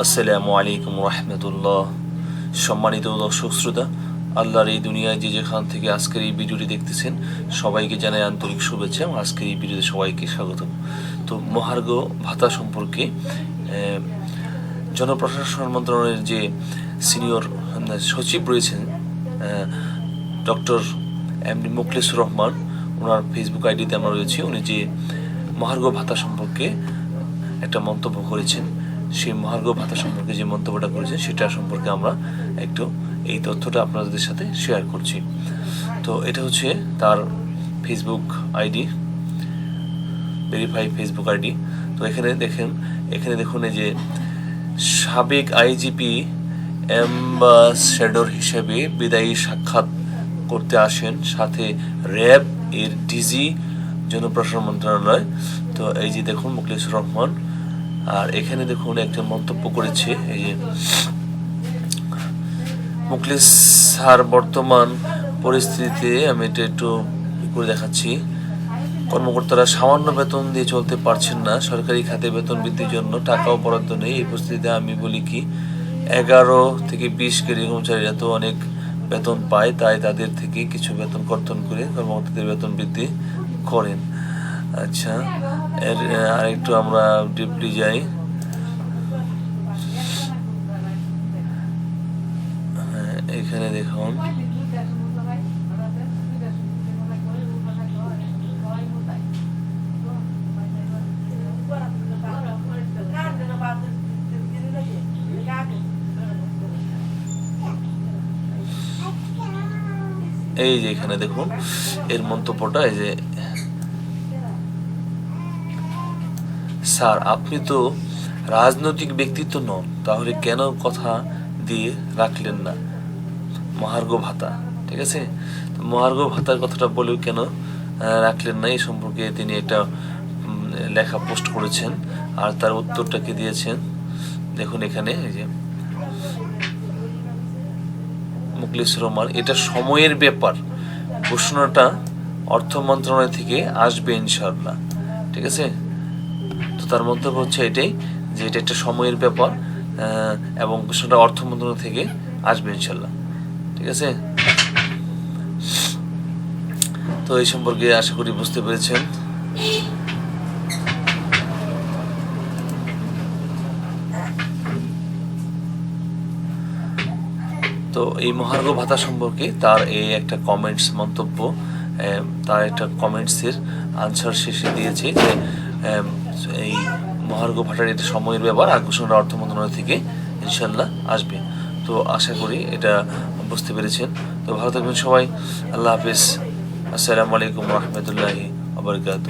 আসসালামু আলাইকুম রহমতুল্লাহ। সম্মানিত দর্শক শ্রোতা, আল্লাহর এই দুনিয়ায় যে যেখান থেকে আজকের এই ভিডিওটি দেখতেছেন, সবাইকে জানাই আন্তরিক শুভেচ্ছা এবং আজকের এই ভিডিওতে সবাইকে স্বাগত তো মহার্ঘ ভাতা সম্পর্কে জনপ্রশাসন মন্ত্রণালয়ের যে সিনিয়র সচিব রয়েছেন ডক্টর এমডি মুখলেসুর রহমান, ওনার ফেসবুক আইডিতে আমরা রয়েছি। উনি যে মহার্ঘ ভাতা সম্পর্কে একটা মন্তব্য করেছেন। সেই মহার্ঘ ভাতা সম্পর্কে যে মন্তব্যটা করেছেন, সেটা সম্পর্কে আমরা একটু এই তথ্যটা আপনাদের সাথে শেয়ার করছি। তো এটা হচ্ছে তার Facebook ID verify Facebook ID তো এখানে দেখেন, এখানে দেখুন এই যে সাবেক আইজিপি অ্যাম্বাসেডর হিসেবে বিদায়ী সাক্ষাৎ করতে আসেন, সাথে র্যাব এর ডিজি জনপ্রশাসন মন্ত্রণালয়। তো এই যে দেখুন মুখলিসুর রহমান আর এখানে দেখুন একটা মন্তব্য করেছে, এই যে, মুখলিস স্যার বর্তমান পরিস্থিতিতে আমি এটা একটু করে দেখাচ্ছি। কর্মকর্তারা সামান্য বেতন দিয়ে চলতে পারছেন না, সরকারি খাতে বেতন বৃদ্ধির জন্য টাকাও বরাদ্দ নেই। এই পরিস্থিতিতে আমি বলি কি, এগারো থেকে বিশ কেজি কর্মচারীরা তো অনেক বেতন পায়, তাই তাদের থেকে কিছু বেতন কর্তন করে কর্মকর্তাদের বেতন বৃদ্ধি করেন। আচ্ছা এর আরেকটু আমরা ডিপলি যাই। হ্যাঁ, এখানে দেখুন। এই যে এখানে দেখুন এর মন্তব্যটা এই যে স্যার, আপনি তো রাজনৈতিক ব্যক্তিত্ব নন, তাহলে কেন কথা দিয়ে রাখলেন না? মহার্ঘ ভাতা, ঠিক আছে? মহার্ঘ ভাতার কথাটা বলেও কেন রাখলেন না? এই সম্পর্কে তিনি একটা লেখা পোস্ট করেছেন, আর তার উত্তরটা কি দিয়েছেন? দেখুন এখানে, এই যে মুখলিস রহমান, এটা সময়ের ব্যাপার। ঘোষণাটা অর্থ মন্ত্রণালয় থেকে আসবে ইনশাআল্লাহ, ঠিক আছে? তার মন্তব্য হচ্ছে এটাই, যে এটা একটা সময়ের ব্যাপার এবং ঘোষণাটা অর্থ মন্ত্রণালয় থেকে আসবে ইনশাল্লাহ। ঠিক আছে? তো এই সম্পর্কে আশা করি বুঝতে পেরেছেন। তো এই মহার্ঘ ভাতা সম্পর্কে তার এই একটা কমেন্টস মন্তব্য তার একটা কমেন্টসের আনসার শেষে দিয়েছে যে এই মহার্ঘ ভাটার এটা সময়ের ব্যাপার আর ঘোষণা অর্থ মন্ত্রণালয় থেকে ইনশাল্লাহ আসবে। তো আশা করি এটা বুঝতে পেরেছেন। তো ভালো থাকবেন সবাই। আল্লাহ হাফিজ। আসসালামু আলাইকুম রহমতুল্লাহি আবরকাত